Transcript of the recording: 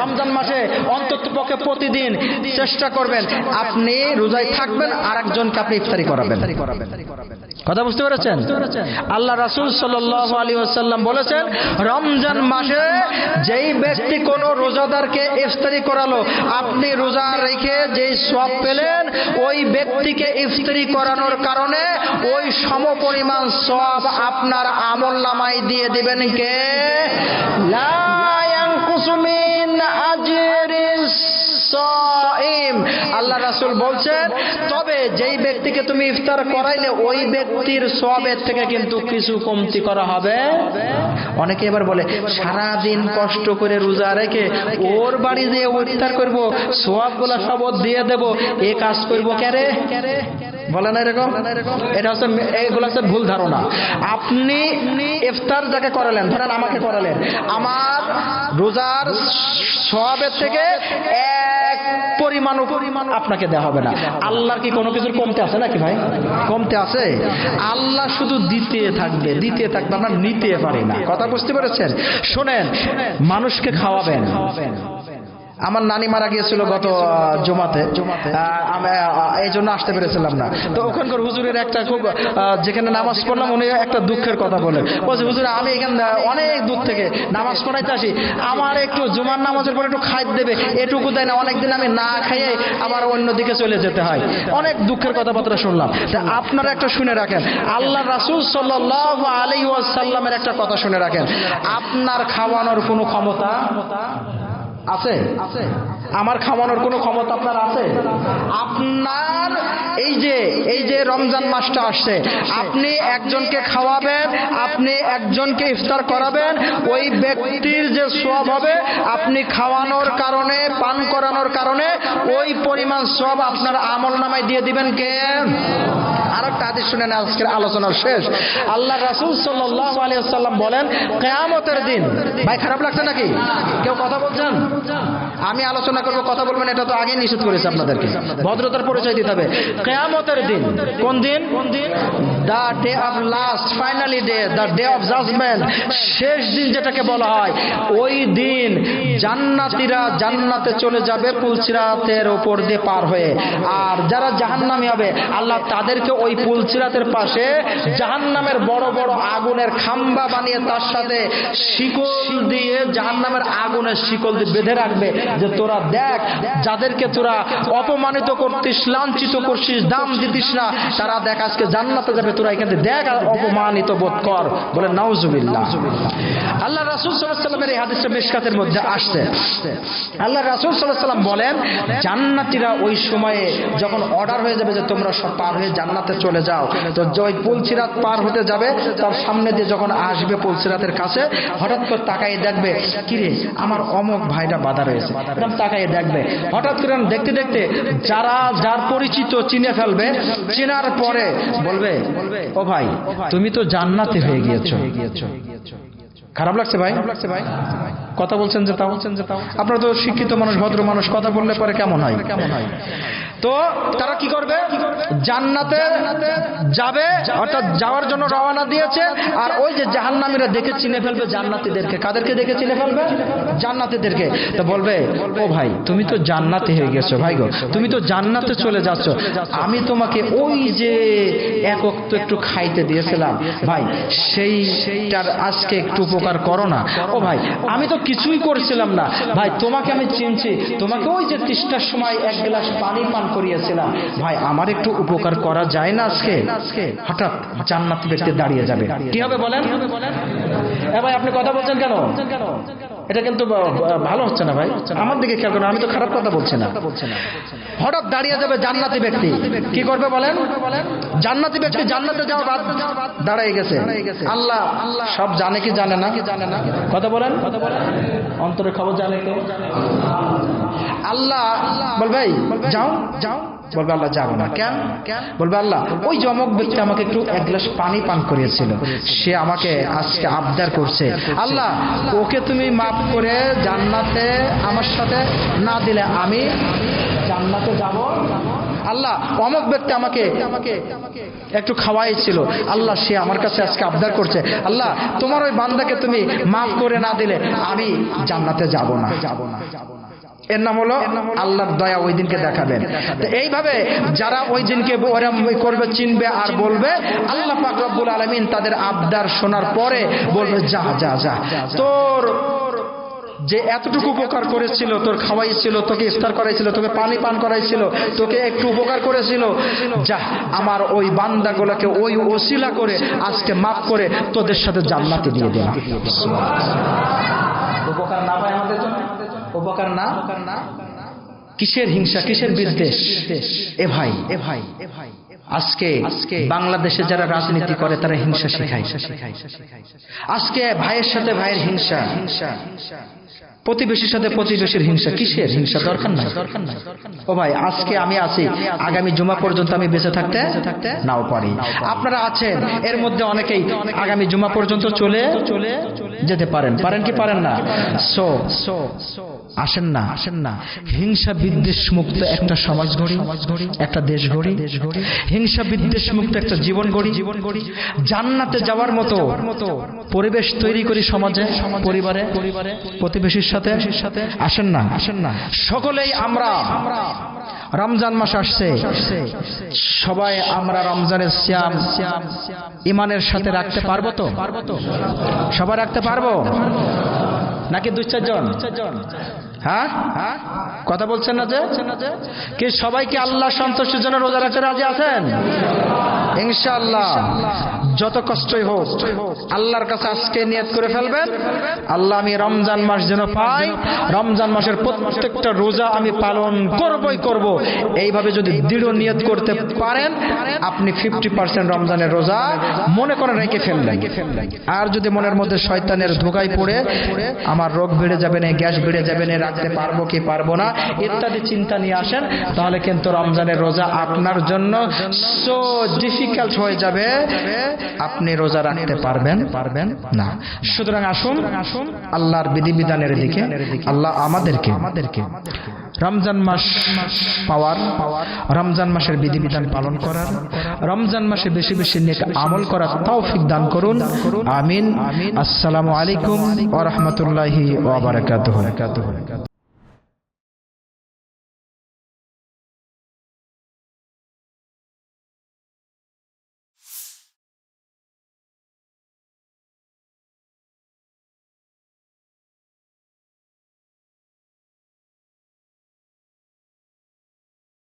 রমজান মাসে অন্তত পক্ষে প্রতিদিন চেষ্টা করবেন, আপনি রোজায় থাকবেন আর একজনকে আপনি ইফতারি করাবেন। কথা বুঝতে পেরেছেন? আল্লাহ রাসুল সাল্লাহ আলী আসাল্লাম বলেছেন, রমজান মাসে যেই ব্যক্তি কোনো রোজাদারকে ইফতারি করালো, আপনি রোজা রেখে যেই সব পেলেন, ওই ব্যক্তিকে ইফতারি করানোর কারণে ওই সম পরিমাণ সব আপনার আমল নামাই দিয়ে দিবেন কে? লা রাসূল বলছেন, তবে যেই ব্যক্তিকে তুমি ইফতার করাইলে, ওই ব্যক্তির সবের থেকে কিন্তু কিছু কমতি করা হবে। অনেকে এবার বলে সারা দিন কষ্ট করে রোজা রেখে ওর বাড়ি দিয়ে ইফতার করব সোয়াবগুলো সব দিয়ে দেব, এ কাজ করব ক্যারে বলে না এরকম? এটা হচ্ছে এইগুলো হচ্ছে ভুল ধারণা। আপনি ইফতার যাকে করালেন, ধরেন আমাকে করালেন, আমার রোজার সবের থেকে এক পরিমাণ আপনাকে দেওয়া হবে না। আল্লাহর কি কোনো কিছুর কমতে আছে নাকি ভাই? কমতে আছে? আল্লাহ শুধু দিতে থাকবে দিতে থাকবে আমরা নিতে পারি না। কথা বুঝতে পেরেছেন? শোনেন, মানুষকে খাওয়াবেন। আমার নানি মারা গিয়েছিল গত জমাতে। আমি, এই জন্য আসতে পেরেছিলাম না। তো ওখানকার হুজুরের একটা খুব যেখানে নামাজ পড়লাম উনি একটা দুঃখের কথা বলেন বলছে হুজুর আমি এখানে অনেক দূর থেকে নামাজ পড়াইতে আসি। আমার একটু জুমার নামাজের পর একটু খাই দেবে। এটুকু দেয় না। অনেকদিন আমি না খাইয়ে আমার অন্য দিকে চলে যেতে হয়। অনেক দুঃখের কথাবার্তা শুনলাম। তা আপনারা একটা শুনে রাখেন। আল্লাহ রাসুল সাল্লাহ আলী ওয়াসাল্লামের একটা কথা শুনে রাখেন। আপনার খাওয়ানোর কোনো ক্ষমতা? আছে? আমার খাওয়ানোর কোনো ক্ষমতা আপনার আছে? আপনার এই যে এই যে রমজান মাসটা আসছে, আপনি একজনকে খাওয়াবেন, আপনি একজনকে ইফতার করাবেন, ওই ব্যক্তির যে সব হবে, আপনি খাওয়ানোর কারণে, পান করানোর কারণে, ওই পরিমাণ সব আপনার আমল নামায় দিয়ে দিবেন কে? আর একটা হাদিস শুনে না আজকের আলোচনার শেষ। আল্লাহ রাসুল সাল্লাহ বলেন, কেয়ামতের দিন ভাই, খারাপ লাগছে নাকি? কেউ কথা বলছেন? আমি আলোচনা করব, কথা বলবেন, এটা তো আগে নিষেধ করেছে আপনাদেরকে। ভদ্রতার পরিচয় দিতে হবে। কেয়ামতের দিন কোন দিন? The day of last finally day the day of judgement শেষ দিন যেটাকে বলা হয়, ওই দিন জান্নাতীরা জান্নাতে চলে যাবে পুলসিরাতের ওপর দিয়ে পার হয়ে। আর যারা জাহান্নামী হবে, আল্লাহ তাদেরকে ওই পুলসিরাতের পাশে জাহান্নামের বড় বড় আগুনের খাম্বা বানিয়ে তার সাথে শিকল দিয়ে জাহান্নামের আগুনের শিকল দিয়ে বেঁধে রাখবে যে তোরা দেখ, যাদেরকে তোরা অপমানিত করতিস, লাঞ্ছিত করছিস, দাম দিতিস না, তারা দেখ আজকে জান্নাতে যাবে তোরা এখানে দেখ অপমানিত বোধ কর বলে নাউজুবিল্লাহ। আল্লাহ রাসুল সাল্লামের এই হাদিসটা মিশকাতের মধ্যে আসছে। আল্লাহ রাসুল সাল্লাম বলেন, জান্নাতিরা ওই সময়ে যখন অর্ডার হয়ে যাবে যে তোমরা সব পার হয়ে জান্নাতে চলে যাও, তো ওই পুলসিরাত পার হতে যাবে, তার সামনে দিয়ে যখন আসবে পুলসিরাতের কাছে, হঠাৎ করে তাকাই দেখবে, কিরে, আমার অমক ভাইটা বাধা রয়েছে। তাকাই দেখবে। হঠাৎ করে দেখতে দেখতে যারা, যার পরিচিত চিনে ফেলবে, চেনার পরে বলবে ও ভাই তুমি তো জান্নাতে হয়ে গিয়েছো। খারাপ লাগছে ভাই? লাগছে ভাই। কথা বলছেন যে তা বলছেন যে তাও? আপনারা তো শিক্ষিত মানুষ ভদ্র মানুষ কথা বললে পরে কেমন হয়? কেমন হয়? তো তারা কি করবে? জান্নাতে যাবে, অর্থাৎ যাওয়ার জন্য রওনা দিয়েছে। আর ওই যে জাহান্নামীরা দেখে চিনে ফেলবে জান্নাতীদেরকে। কাদেরকে দেখে চিনে ফেলবে? জান্নাতীদেরকে। তো বলবে, ও ভাই, তুমি তো জান্নাতে হয়ে গেছো, ভাই গো। তুমি তো জান্নাতে চলে যাচ্ছ। আমি তোমাকে ওই যে একক তো একটু খাইতে দিয়েছিলাম। ভাই সেই সেইটার আজকে একটু উপকার করো না। ও ভাই, আমি তো কিছুই করছিলাম না। ভাই, তোমাকে আমি চিনছি। তোমাকে ওই যে তৃষ্ণার সময় এক গ্লাস পানি পান করিয়েছিলাম। ভাই, আমার একটু উপকার করা যায় না আজকে? হঠাৎ জান্নাত ব্যক্তি দাঁড়িয়ে যাবে। কি হবে বলেন? ভাই, আপনি কথা বলছেন কেন? এটা কিন্তু ভালো হচ্ছে না ভাই। আমার দিকে খেয়াল করুন, আমি তো খারাপ কথা বলছি না। হঠাৎ দাঁড়িয়ে যাবে জান্নাতি ব্যক্তি। কি করবে বলেন? জান্নাতি ব্যক্তি জান্নাতে যাওয়া বাদ দাঁড়াই গেছে। আল্লাহ সব জানে কি জানে না? জানে কথা বলেন। কথা বলেন অন্তরের খবর জানে কেউ আল্লাহ বলবে ভাই যাও যাও। বলবে আল্লাহ যাব না। কেন? কেন? বলবে আল্লাহ ওই জমক ব্যক্তি আমাকে একটু এক গ্লাস পানি পান করিয়েছিল। সে আমাকে আজকে আবদার করছে। আল্লাহ ওকে তুমি মাফ করে জান্নাতে আমার সাথে না দিলে আমি জান্নাতে যাব। আল্লাহ অমক ব্যক্তি আমাকে একটু খাওয়াইছিল। আল্লাহ সে আমার কাছে আজকে আবদার করছে। আল্লাহ তোমার ওই বান্দাকে তুমি মাফ করে না দিলে আমি জান্নাতে যাব না যাব না। এর নাম হলো আল্লাহর দয়া ওই দিনকে দেখাবেন। তো এইভাবে যারা ওই দিনকে ওরা করবে চিনবে আর বলবে আল্লাহ পাক রব্বুল আলমিন তাদের আবদার শোনার পরে বলবে যা যা যা তোর যে এতটুকু উপকার করেছিল তোর খাওয়াইছিল তোকে ইফতার করাইছিল তোকে পানি পান করাইছিল তোকে একটু উপকার করেছিল যা আমার ওই বান্দাগুলোকে ওই ওসিলা করে আজকে মাফ করে তোদের সাথে জান্নাতে দিয়ে দিলাম উপকার না পায় আমাদের জন্য? উপকার না? কিসের হিংসা? কিসের বিদ্বেষ? এ ভাই এ ভাই এ ভাই আজকে আজকে বাংলাদেশে যারা রাজনীতি করে তারা হিংসা শেখায়। আজকে ভাইয়ের সাথে ভাইয়ের হিংসা। হিংসা প্রতিবেশীর সাথে প্রতিবেশীর হিংসা। কিসের হিংসা? দরকার নাই। ও ভাই আজকে আমি আছি। আগামী জুমা পর্যন্ত আমি বেঁচে থাকতে থাকতে নাও পারি। আপনারা আছেন। এর মধ্যে অনেকেই আগামী জুমা পর্যন্ত চলে চলে যেতে পারেন। পারেন কি পারেন। না? সো সো সো আসেন না আসেন না। হিংসা বিদ্বেষ মুক্ত একটা সমাজ গড়ি, একটা দেশ গড়ি দেশ গড়ি হিংসা বিদ্বেষ মুক্ত একটা জীবন গড়ি জীবন গড়ি জান্নাতে যাওয়ার মতো মতো পরিবেশ তৈরি করি সমাজে, পরিবারে পরিবারে প্রতিবেশীর সাথে। সাথে আসেন না আসেন না। সকলেই আমরা। রমজান মাস আসছে। সবাই আমরা রমজানের শ্যাম ইমানের সাথে রাখতে পারব তো? সবাই রাখতে পারব? নাকি দুই চারজন? হ্যাঁ হ্যাঁ? কথা বলছেন না যে? কি সবাই কি আল্লাহ সন্তোষের জন্য রোজা রাখতে রাজি আছেন? ইনশাআল্লাহ। যত কষ্টই হোক, আল্লাহর কাছে আজকে নিয়ত করে ফেলবেন। আল্লাহ আমি রমজান মাস যেন পাই, রমজান মাসের প্রত্যেকটা রোজা আমি পালন করবই করব। এইভাবে যদি দৃঢ় নিয়ত করতে পারেন, আপনি ফিফটি পার্সেন্ট রমজানের রোজা মনে করে রেখে ফেললেন। আর যদি মনের মধ্যে শয়তানের ধোকায় পড়ে, আমার রোগ বেড়ে যাবে না, গ্যাস বেড়ে যাবে না, রাখতে পারব কি পারব না, ইত্যাদি চিন্তা নিয়ে আসেন, তাহলে কিন্তু রমজানের রোজা আপনার জন্য সো ডিফিকাল্ট হয়ে যাবে, আপনি রোজা রাখতে পারবেন পারবেন না। সুতরাং আসুন আসুন আল্লাহর বিধিবিধানের দিকে, আল্লাহ আমাদেরকে আমাদেরকে রমজান মাস পাওয়ার, রমজান মাসের বিধিবিধান পালন করার, রমজান মাসে বেশি বেশি নেক আমল করার তৌফিক দান করুন। আমিন। আসসালামু আলাইকুম ওয়া রাহমাতুল্লাহি ওয়া বারাকাতুহু।